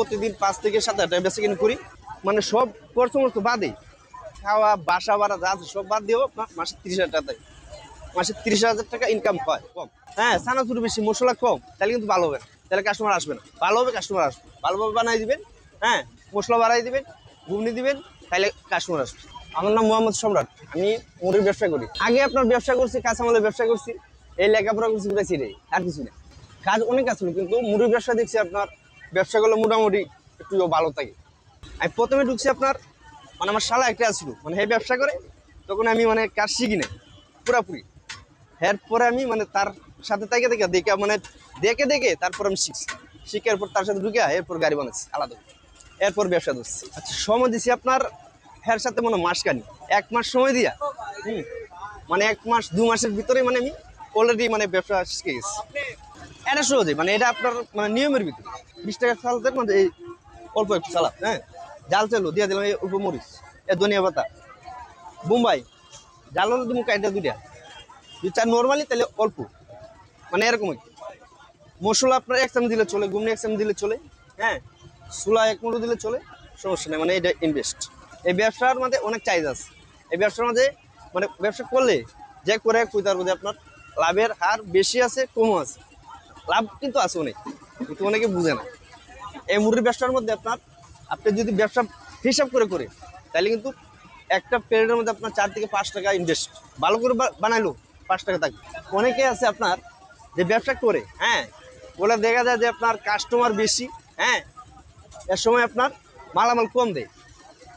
প্রতিদিন পাঁচ থেকে সাত হাজার টাকা বেশি কিনে করি। মানে সব খরচ মরচ বাদে খাওয়া, বাসা ভাড়া যা আছে সব বাদ দিয়েও মাসে তিরিশ হাজার টাকা দেয়। মাসে তিরিশ হাজার টাকা ইনকাম হয়, কম। হ্যাঁ চানাচুর বেশি, মশলা কম, তাহলে কিন্তু ভালো হবে তাহলে কাস্টমার আসবে না। ভালো হবে কাস্টমার আসবে। ভালোভাবে বানাই দিবেন হ্যাঁ মশলা বাড়াই দিবেন, ঘুগনি দিবেন, তাহলে কাস্টমার আসবে। আমার নাম মোহাম্মদ সম্রাট। আমি মুড়ির ব্যবসা করি। আগে আপনার ব্যবসা করছি, কাঁচামালের ব্যবসা করছি। এই লেখাপড়া করছি ঘুরেছি রে আর কিছু না কাজ অনেক আছে, কিন্তু মুড়ির ব্যবসা দেখছি আপনার ব্যবসা করলে মোটামুটি একটু ভালো থাকে। আমি প্রথমে ঢুকছি আপনার মানে আমার শালা একটা ছিল মানে হে ব্যবসা করে, তখন আমি মানে কাজ শিখি না পুরাপুরি। এরপরে আমি মানে তার সাথে থেকে দেখে দেখে মানে দেখে দেখে তারপর আমি শিখছি। শিখার পর তার সাথে ঢুকে এরপর গাড়ি বানাচ্ছি, আলাদা এরপর ব্যবসা ধরছি। আচ্ছা সময় দিছি আপনার হের সাথে মনে মাসখানি এক মাস সময় দিয়া, হুম মানে এক মাস, দু মাসের ভিতরে মানে আমি অলরেডি মানে ব্যবসা শিখে গেছি। এটা সহজে মানে এটা আপনার মানে নিয়মের ভিতরে। বিশ টাকা চালাতে মানে এই অল্প একটু চালা হ্যাঁ? জাল চালু দিয়ে দিলাম এই অল্প মরিচ এ ধনিয়া পাতা। বোম্বাই, জাল হলো তুমি কাইটা দুইটা। যদি চার নর্মালি, তাহলে অল্প। মানে এরকম। মশলা আপনার এক দিলে চলে গুমনি এক চামচ দিলে চলে হ্যাঁ? সুলা এক মুঠো দিলে চলে, সমস্যা নেই মানে এটা ইনভেস্ট এই ব্যবসার মধ্যে অনেক চাহিদা আছে। এই ব্যবসার মধ্যে মানে ব্যবসা করলে যে করে কই তার মধ্যে আপনার লাভের হার বেশি আছে, কমও আছে। লাভ কিন্তু আছে অনেক, কিন্তু অনেকে বুঝে না। এই মুরগির ব্যবসার মধ্যে আপনার, আপনি যদি ব্যবসা হিসাব করে করে, তাহলে কিন্তু একটা পেরিয়ডের মধ্যে আপনার চার থেকে পাঁচ টাকা ইনভেস্ট ভালো করে বানাইলো, পাঁচ টাকা থাকবে। অনেকে আছে আপনার, যে ব্যবসা করে হ্যাঁ বলে দেখা যায় যে আপনার কাস্টমার বেশি হ্যাঁ এর সময় আপনার মালামাল কম দেয়।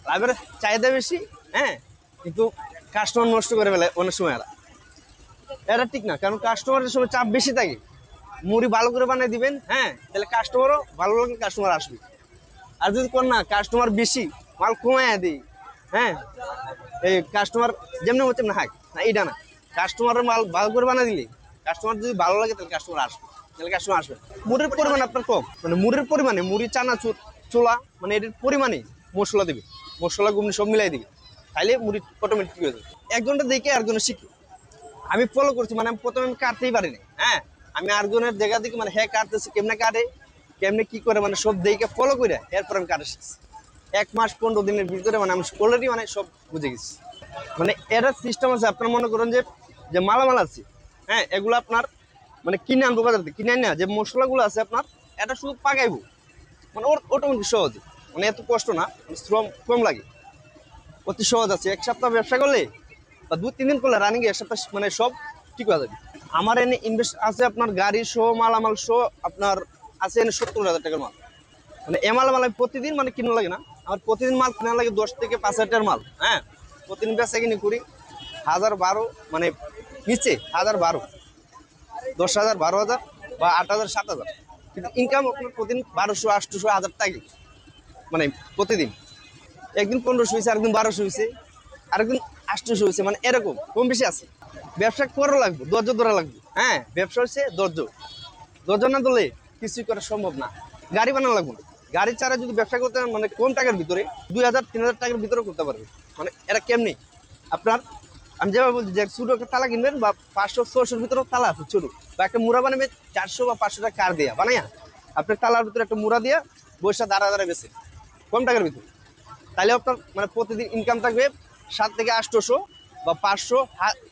লাভের চাহিদা বেশি হ্যাঁ কিন্তু কাস্টমার নষ্ট করে ফেলে অনেক সময় এরা এটা ঠিক না, কারণ কাস্টমারের সময় চাপ বেশি থাকে মুড়ি ভালো করে বানিয়ে দিবেন হ্যাঁ? তাহলে কাস্টমারও ভালো লাগে কাস্টমার আসবে। আর যদি কোন না কাস্টমার বেশি, মাল কমায় দিই হ্যাঁ? এই কাস্টমার যেমনি হচ্ছে না হাক, না এটা না। কাস্টমারের মাল ভালো করে বানিয়ে দিলে কাস্টমার যদি ভালো লাগে, তাহলে কাস্টমার আসবে, তাহলে কাস্টমার আসবে। মুড়ির পরিমাণ আপনার কম মানে মুড়ির পরিমাণে, মুড়ি, চানা চানাচুর চোলা মানে এটার পরিমাণে মশলা দেবে, মশলা, গুমনি সব মিলাই দিবে তাহলে মুড়ি অটোমেটিক হয়ে যাবে। একজনটা দেখে একজনের শিখে। আমি ফলো করছি মানে আমি প্রথমে আমি কাটতেই পারিনি হ্যাঁ? আমি আরেকজনের জায়গা দেখি মানে হ্যাঁ কাটতেছে কেমনে কাটে কেমনে কি করে? মানে সব দেখে ফলো করে এরপর আমি কাটা এক মাস পনেরো দিনের ভিতরে মানে আমি অলরেডি মানে সব বুঝে গেছি। মানে এটা সিস্টেম আছে, আপনার মনে করেন যে যে মালামাল আছে হ্যাঁ এগুলো আপনার মানে কিনে আনব বাজার থেকে, কিনে না, যে মশলাগুলো আছে আপনার, এটা শুধু পাকাইবো। মানে ওর অটোমেটিক সহজে। মানে এত কষ্ট না মানে শ্রম কম লাগে। অতি সহজ আছে, এক সপ্তাহ ব্যবসা করলে বা দু তিন দিন করলে রানিং এক সপ্তাহ মানে সব ঠিক হয়ে যাবে। আমার এনে ইনভেস্ট আছে আপনার গাড়ি সহ মালামাল সহ আপনার আছে এনে সত্তর হাজার টাকার মাল। মানে এ মাল মাল আমি প্রতিদিন মানে কিনা লাগে না। আমার প্রতিদিন মাল কিনা লাগে দশ থেকে পাঁচ হাজার মাল হ্যাঁ? প্রতিদিন বেচা কিনে করি। হাজার বারো মানে নিচে হাজার বারো। দশ হাজার, বারো হাজার বা আট হাজার, সাত হাজার। কিন্তু ইনকাম আপনার প্রতিদিন বারোশো আটশোশো হাজার টাকা মানে প্রতিদিন। একদিন পনেরোশো হয়েছে আরেকদিন বারোশো হয়েছে আরেকদিন আটশোশো হয়েছে মানে এরকম, কম বেশি আছে। ব্যবসা করা লাগবে, ধৈর্য ধরা লাগবে। হ্যাঁ ব্যবসা হচ্ছে ধৈর্য। ধৈর্য না ধরলে কিছুই করা সম্ভব না। গাড়ি বানানো লাগবে না। গাড়ি ছাড়া যদি ব্যবসা করতে মানে কম টাকার ভিতরে, দুই হাজার, তিন হাজার টাকার ভিতরে করতে পারবে। মানে এরা কেমনি? আপনার, আমি যেভাবে বলছি যে ছোটো একটা তালা কিনবেন বা পাঁচশো ছশোর ভিতরে তালা আছে ছোটো। বা একটা মুড়া বানাবে চারশো বা পাঁচশো টাকা কার দেয়া বানাইয়া আপনার তালার ভিতরে একটা মুড়া দিয়া বৈশা দাঁড়া দাঁড়া বেছে। কম টাকার ভিতরে। তাহলে আপনার মানে প্রতিদিন ইনকাম থাকবে সাত থেকে আটশোশো বা পাঁচশো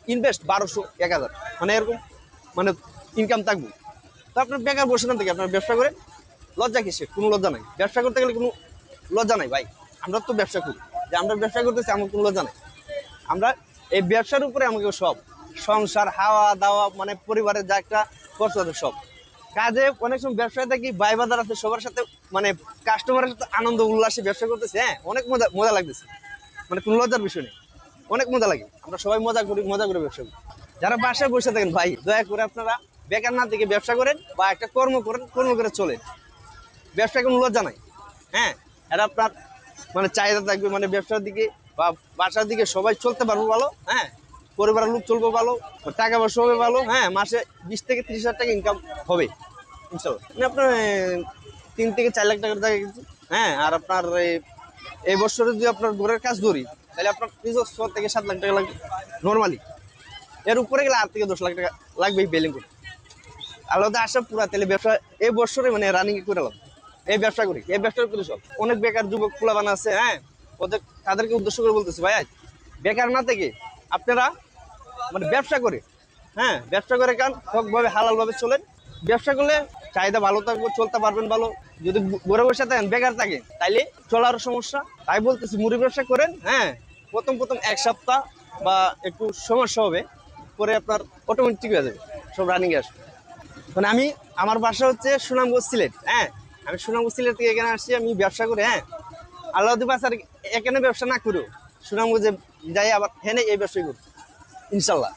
ইনভেস্ট বারোশো, এক হাজার। মানে এরকম মানে ইনকাম থাকবে। তো আপনার বেকার বসে না থেকে আপনার ব্যবসা করে? লজ্জা কিসে কোনো লজ্জা নাই। ব্যবসা করতে গেলে কোনো লজ্জা নাই ভাই। আমরা তো ব্যবসা করি। যে আমরা ব্যবসা করতেছি, আমার কোনো লজ্জা নাই। আমরা এই ব্যবসার উপরে আমাকে সব। সংসার, হাওয়া, দাওয়া মানে পরিবারের যা একটা খরচ আছে সব। কাজে অনেক সময় ব্যবসায় থাকি, বাই বাজার আছে, সবার সাথে মানে কাস্টমারের সাথে আনন্দ, উল্লাসে ব্যবসা করতেছে হ্যাঁ? অনেক মজা মজা লাগতেছে। মানে কোনো লজ্জার বিষয় নেই। অনেক মজা লাগে। আমরা সবাই মজা করি, মজা করে ব্যবসা করি। যারা বাসায় বসে থাকেন, ভাই, দয়া করে আপনারা বেকার না থেকে ব্যবসা করেন বা একটা কর্ম করেন, কর্ম করে চলেন। ব্যবসায় কোনো লজ্জা নাই। হ্যাঁ এটা আপনার মানে চাহিদা থাকবে মানে ব্যবসার দিকে বা বাসার দিকে সবাই চলতে পারব ভালো হ্যাঁ। পরিবারের লোক চলবো ভালো, টাকা পয়সা হবে ভালো হ্যাঁ মাসে বিশ থেকে ত্রিশ হাজার টাকা ইনকাম হবে, ইনশাল্লাহ। মানে আপনার তিন থেকে চার লাখ টাকার টাকা কিন্তু হ্যাঁ আর আপনার এই বছরে যদি আপনার ঘরের কাজ ধরি, তাহলে আপনার নিজস্ব ছ থেকে সাত লাখ টাকা লাগবে নর্মালি এর উপরে গেলে আট থেকে দশ লাখ টাকা লাগবেই বেলিং করতে আলাদা আসা পুরা, তাহলে ব্যবসা এই বছরে মানে রানিং করে এই ব্যবসা করি, এই ব্যবসা করি সব। অনেক বেকার যুবক পোলাবান আছে হ্যাঁ? ওদের, তাদেরকে উদ্দেশ্য করে বলতেছি, ভাই বেকার না থেকে আপনারা মানে ব্যবসা করে হ্যাঁ? ব্যবসা করে কান সবভাবে হালাল ভাবে চলেন। ব্যবসা করলে চাহিদা ভালো থাকবে, চলতে পারবেন ভালো। যদি ঘরে বসে থাকেন, বেকার থাকে, তাইলে চলার সমস্যা। তাই বলতেছি, মুড়ি ব্যবসা করেন হ্যাঁ? প্রথম প্রথম এক সপ্তাহ বা একটু সমস্যা হবে, পরে আপনার অটোমেটিক হয়ে যাবে, সব রানিং আসবে। মানে আমি, আমার বাসা হচ্ছে সুনামগঞ্জ সিলেট হ্যাঁ? আমি সুনামগঞ্জ সিলেট থেকে এখানে আসছি, আমি ব্যবসা করে হ্যাঁ? আল্লাহ বাসার এখানে ব্যবসা না করেও সুনামগঞ্জে যাই আবার, হেনে এই ব্যবসায় করি ইনশাল্লাহ।